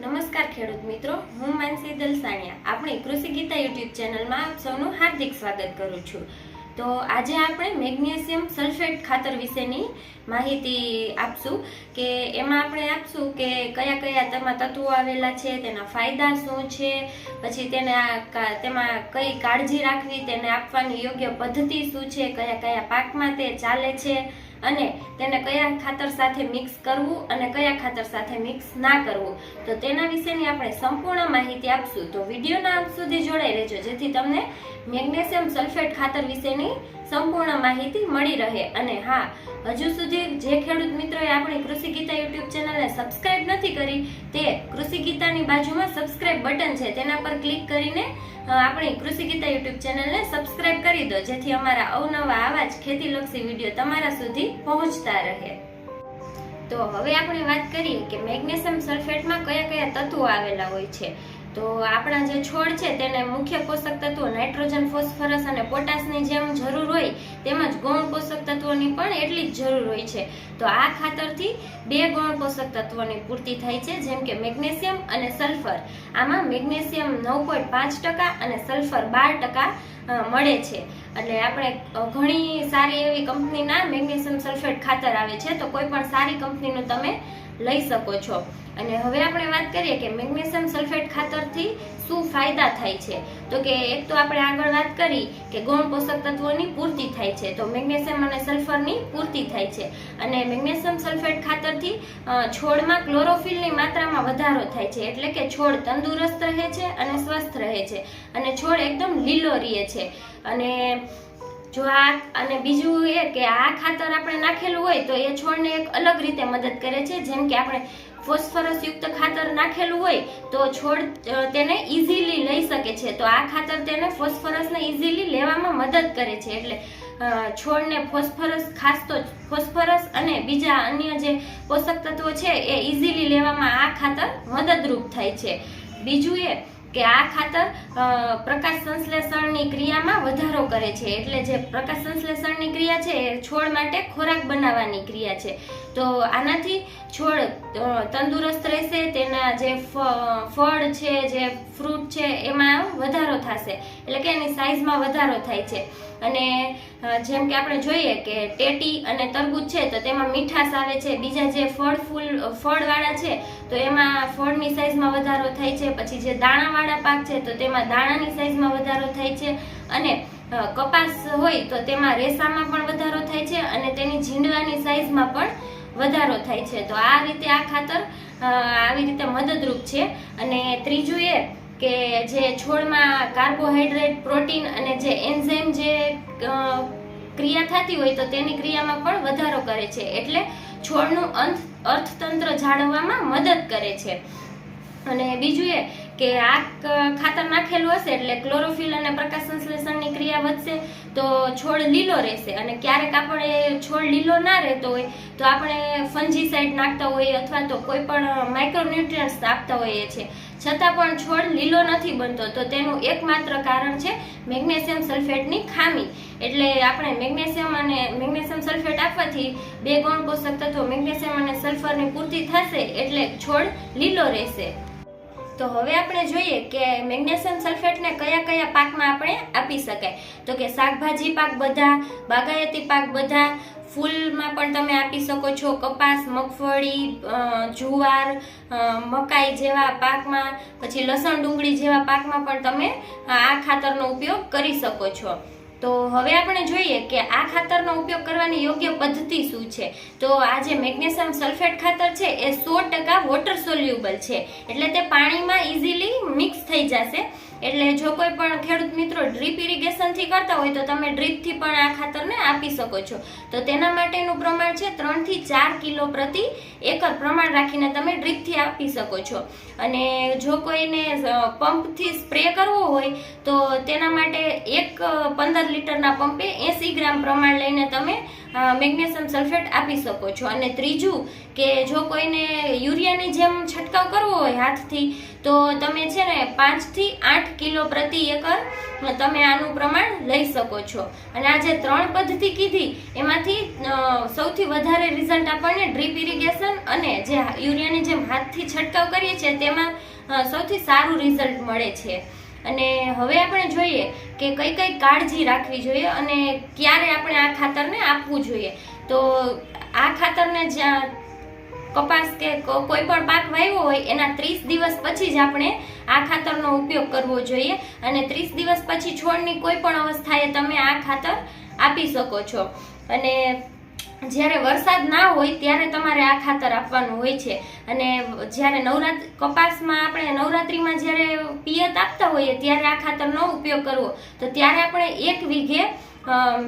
નમસ્કાર ખેડૂત મિત્રો, હું માનસી દલસાણિયા. આપણી કૃષિ ગીતા યુટ્યુબ ચેનલમાં આપ સૌનું હાર્દિક સ્વાગત કરું છું. તો આજે આપણે મેગ્નેશિયમ સલ્ફેટ ખાતર વિશેની માહિતી આપશું કે એમાં આપણે આપશું કે કયા કયા તેમાં તત્વો આવેલા છે, તેના ફાયદા શું છે, પછી તેને તેમાં કઈ કાળજી રાખવી, તેને આપવાની યોગ્ય પદ્ધતિ શું છે, કયા કયા પાકમાં તે ચાલે છે અને તેને કયા ખાતર સાથે મિક્સ કરવું અને કયા ખાતર સાથે મિક્સ ના કરવું? તો તેના વિશેની આપણે સંપૂર્ણ માહિતી આપશું. તો વિડીયોના અંત સુધી જોડાઈ રહેજો, જેથી તમને મેગ્નેશિયમ સલ્ફેટ ખાતર વિશેની સંપૂર્ણ માહિતી મળી રહે અને હા, હજુ સુધી જે ખેડૂત મિત્રોએ આપણી કૃષિ ગીતા યુટ્યુબ ચેનલને સબસ્ક્રાઇબ નથી કરી, તે કૃષિ ગીતાની બાજુમાં સબસ્ક્રાઇબ બટન છે, તેના પર ક્લિક કરીને આપણી કૃષિ ગીતા યુટ્યુબ ચેનલને સબસ્ક્રાઇબ કરી દો, જેથી અમારા અવનવા આવા જ ખેતીલક્ષી વીડિયો તમારા સુધી પહોંચતા રહે. તો હવે આપણે વાત કરીએ કે મેગ્નેશિયમ સલ્ફેટમાં કયા કયા તત્વો આવેલા હોય છે. તો આપણા જે છોડ છે તેને મુખ્ય પોષક તત્વો નાઇટ્રોજન, ફોસ્ફરસ અને પોટાશની જેમ જરૂર હોય તેમજ ગૌણ પોષક તત્વોની પણ એટલી જ જરૂર હોય છે. તો આ ખાતરથી બે ગૌણ પોષક તત્વોની પૂર્તિ થાય છે, જેમ કે મેગ્નેશિયમ અને સલ્ફર. આમાં મેગ્નેશિયમ નવ પાંચ ટકા અને સલ્ફર બાર ટકા મળે છે. એટલે આપણે ઘણી સારી એવી કંપનીના મેગ્નેશિયમ સલ્ફેટ ખાતર આવે છે, તો કોઈ પણ સારી કંપનીનું તમે લઈ શકો છો. અને હવે આપણે વાત કરીએ કે મેગ્નેશિયમ સલ્ફેટ ખાતરથી શું ફાયદા થાય છે? તો કે એક તો આપણે આગળ વાત કરી કે ગૌણ પોષક તત્વોની પૂર્તિ થાય છે, તો મેગ્નેશિયમ અને સલ્ફરની પૂર્તિ થાય છે. અને મેગ્નેશિયમ સલ્ફેટ ખાતરથી છોડમાં ક્લોરોફિલની માત્રામાં વધારો થાય છે, એટલે કે છોડ તંદુરસ્ત રહે છે અને સ્વસ્થ રહે છે. અને છોડ એકદમ લીલો રહે છે. અને જો આ, અને બીજું એ કે આ ખાતર આપણે નાખેલું હોય તો એ છોડને એક અલગ રીતે મદદ કરે છે, જેમ કે આપણે ફોસ્ફરસ યુક્ત ખાતર નાખેલું હોય તો છોડ તેને ઇઝીલી લઈ શકે છે. તો આ ખાતર તેને ફોસ્ફરસને ઇઝીલી લેવામાં મદદ કરે છે. એટલે છોડને ફોસ્ફરસ ખાસ તો ફોસ્ફરસ અને બીજા અન્ય જે પોષક તત્વો છે એ ઇઝીલી લેવામાં આ ખાતર મદદરૂપ થાય છે. બીજું એ કે આ ખાતર પ્રકાશ સંશ્લેષણની ક્રિયામાં વધારો કરે છે. એટલે જે પ્રકાશ સંશ્લેષણની ક્રિયા છે, એ છોડ માટે ખોરાક બનાવવાની ક્રિયા છે. તો આનાથી છોડ તંદુરસ્ત રહેશે, તેના જે ફળ છે, જે ફ્રૂટ છે, એમાં વધારો થશે. એટલે કે એની સાઇઝમાં વધારો થાય છે. અને જેમ કે આપણે જોઈએ કે ટેટી અને તરબૂચ છે, તો તેમાં મીઠાશ આવે છે. બીજા જે ફળ ફૂલ ફળવાળા છે, તો એમાં ફળની સાઇઝમાં વધારો થાય છે. પછી જે દાણાવાળા પાક છે, તો તેમાં દાણાની સાઇઝમાં વધારો થાય છે. અને કપાસ હોય, તો તેમાં રેસામાં પણ વધારો થાય છે અને તેની ઝીંડવાની સાઇઝમાં પણ વધારો થાય છે. તો આ રીતે આ ખાતર આવી રીતે મદદરૂપ છે. અને ત્રીજું એ કે જે છોડમાં કાર્બોહાઈડ્રેટ, પ્રોટીન અને જે એન્ઝાઇમ જે ક્રિયા થતી હોય તો તેની ક્રિયામાં પણ વધારો કરે છે. એટલે છોડનું અંત અર્થતંત્ર જાળવવામાં મદદ કરે છે. અને બીજું એ કે આ ખાતર નાખેલું હશે એટલે ક્લોરોફિલ અને પ્રકાશ સંશ્લેષણની ક્રિયા વધશે, તો છોડ લીલો રહેશે. અને ક્યારેક આપણે છોડ લીલો ના રહેતો હોય, તો આપણે ફંજીસાઇડ નાખતા હોઈએ અથવા તો કોઈ પણ માઇક્રોન્યુટ્રિયન્ટ્સ આપતા હોઈએ છીએ. છતાં પણ છોડ લીલો નથી બનતો, તો તેનું એકમાત્ર કારણ છે મેગ્નેશિયમ સલ્ફેટની ખામી. એટલે આપણે મેગ્નેશિયમ અને મેગ્નેશિયમ સલ્ફેટ આપવાથી બે ગૌણ પોષક તત્વો મેગ્નેશિયમ અને સલ્ફરની પૂર્તિ થશે એટલે છોડ લીલો રહેશે. તો હવે આપણે જોઈએ કે મેગ્નેશિયમ સલ્ફેટને કયા કયા પાકમાં આપણે આપી શકાય. તો કે શાકભાજી પાક બધા, બાગાયતી પાક બધા, ફૂલમાં પણ તમે આપી શકો છો કપાસ, મગફળી જુવાર મકાઈ જેવા પાકમાં, પછી લસણ ડુંગળી જેવા પાકમાં પણ તમે આ ખાતરનો ઉપયોગ કરી શકો છો. તો હવે આપણે જોઈએ કે આ ખાતરનો ઉપયોગ કરવાની યોગ્ય પદ્ધતિ શું છે? તો આ જે મેગ્નેશિયમ સલ્ફેટ ખાતર છે, એ સો ટકા વોટર સોલ્યુબલ છે. એટલે તે પાણીમાં ઇઝીલી મિક્સ થઈ જશે. એટલે જો કોઈ પણ ખેડૂત મિત્રો ડ્રીપ ઇરિગેશનથી કરતા હોય તો તમે ડ્રીપથી પણ આ ખાતરને આપી શકો છો. તો તેના માટેનું પ્રમાણ છે ત્રણથી ચાર કિલો પ્રતિ એકર પ્રમાણ રાખીને તમે ડ્રીપથી આપી શકો છો. અને જો કોઈને પંપથી સ્પ્રે કરવો હોય તો તેના માટે એક પંદર લીટરના પંપે એંસી ગ્રામ પ્રમાણ લઈને તમે મેગ્નેશિયમ સલ્ફેટ આપી શકો છો. અને ત્રીજું કે જો કોઈને યુરિયાની જેમ છંટકાવ કરવો હોય હાથથી, તો તમે છે ને પાંચથી આઠ કિલો પ્રતિ એકર તમે આનું પ્રમાણ લઈ શકો છો. અને આ જે ત્રણ પદ્ધતિ કીધી, એમાંથી સૌથી વધારે રિઝલ્ટ આપણને ડ્રીપ ઇરિગેશન અને જે યુરિયાની જેમ હાથથી છંટકાવ કરીએ છીએ, તેમાં સૌથી સારું રિઝલ્ટ મળે છે. અને હવે આપણે જોઈએ કે કઈ કઈ કાળજી રાખવી જોઈએ અને ક્યારે આપણે આ ખાતરને આપવું જોઈએ. તો આ ખાતરને જ્યાં કપાસ કે કોઈ પણ પાક વાવ્યો હોય, એના ત્રીસ દિવસ પછી જ આપણે આ ખાતરનો ઉપયોગ કરવો જોઈએ. અને ત્રીસ દિવસ પછી છોડની કોઈ પણ અવસ્થાએ તમે આ ખાતર આપી શકો છો. અને જ્યારે વરસાદ ના હોય ત્યારે તમારે આ ખાતર આપવાનું હોય છે. અને જ્યારે નવરાત્ર કપાસમાં આપણે નવરાત્રિમાં જ્યારે પિયત આપતા હોઈએ ત્યારે આ ખાતરનો ઉપયોગ કરવો. તો ત્યારે આપણે એક વીઘે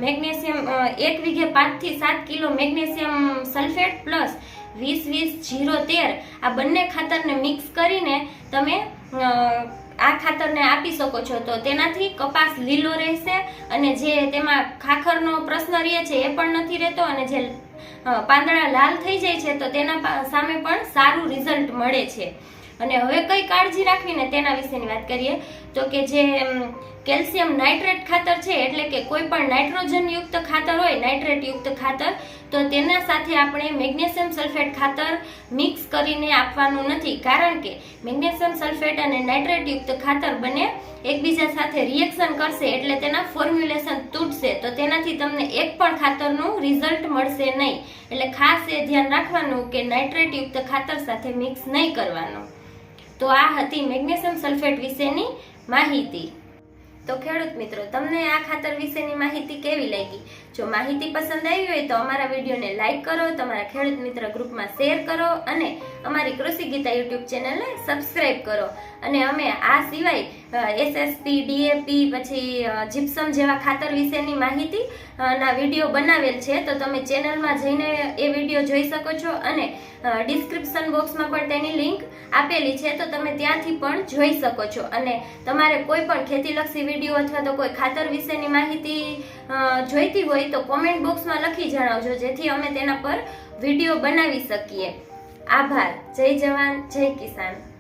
મેગ્નેશિયમ એક વીઘે પાંચથી સાત કિલો મેગ્નેશિયમ સલ્ફેટ પ્લસ વીસ વીસ જીરો તેર આ બંને ખાતરને મિક્સ કરીને તમે આ ખાતરને આપી શકો છો. તો તેનાથી કપાસ લીલો રહેશે અને જે તેમાં ખાખરનો પ્રશ્ન રહે છે એ પણ નથી રહેતો અને જે પાંદડા લાલ થઈ જાય છે તો તેના સામે પણ સારું રિઝલ્ટ મળે છે. અને હવે કઈ કાળજી રાખવી ને તેના વિશેની વાત કરીએ. તો કે જે કેલ્શિયમ નાઇટ્રેટ ખાતર છે એટલે કે કોઈ પણ નાઇટ્રોજન યુક્ત ખાતર હોય, નાઇટ્રેટ યુક્ત ખાતર, તો તેના સાથે આપણે મેગ્નેશિયમ સલ્ફેટ ખાતર મિક્સ કરીને આપવાનું નથી. કારણ કે મેગ્નેશિયમ સલ્ફેટ અને નાઇટ્રેટ યુક્ત ખાતર બંને એકબીજા સાથે રિએક્શન કરશે એટલે તેના ફોર્મ્યુલેશન તૂટશે. તો તેનાથી તમને એક પણ ખાતરનું રિઝલ્ટ મળશે નહીં. એટલે ખાસ એ ધ્યાન રાખવાનું કે નાઇટ્રેટ યુક્ત ખાતર સાથે મિક્સ નહીં કરવાનું. તો આ હતી મેગ્નેશિયમ સલ્ફેટ વિશેની માહિતી. તો ખેડૂત મિત્રો, તમને આ ખાતર વિશેની માહિતી કેવી લાગી? જો માહિતી પસંદ આવી હોય તો અમારા વિડીયોને લાઈક કરો, તમારા ખેડૂત મિત્ર ગ્રુપમાં શેર કરો અને અમારી કૃષિ ગીતા યુટ્યુબ ચેનલને સબસ્ક્રાઈબ કરો. અને અમે આ સિવાય એસએસપી ડીએપી પછી જીપ્સમ જેવા ખાતર વિશેની માહિતી ના વીડિયો બનાવેલ છે. તો તમે ચેનલમાં જઈને એ વીડિયો જોઈ શકો છો અને ડિસ્ક્રિપ્શન બોક્સમાં પણ તેની લિંક આપેલી છે. તો તમે ત્યાંથી પણ જોઈ શકો છો. અને તમારે કોઈ પણ ખેતીલક્ષી વીડિયો અથવા તો કોઈ ખાતર વિશેની માહિતી જોઈતી હોય તો કોમેન્ટ બોક્સમાં લખી જણાવજો, જેથી અમે તેના પર વીડિયો બનાવી શકીએ. આભાર. જય જવાન જય કિસાન.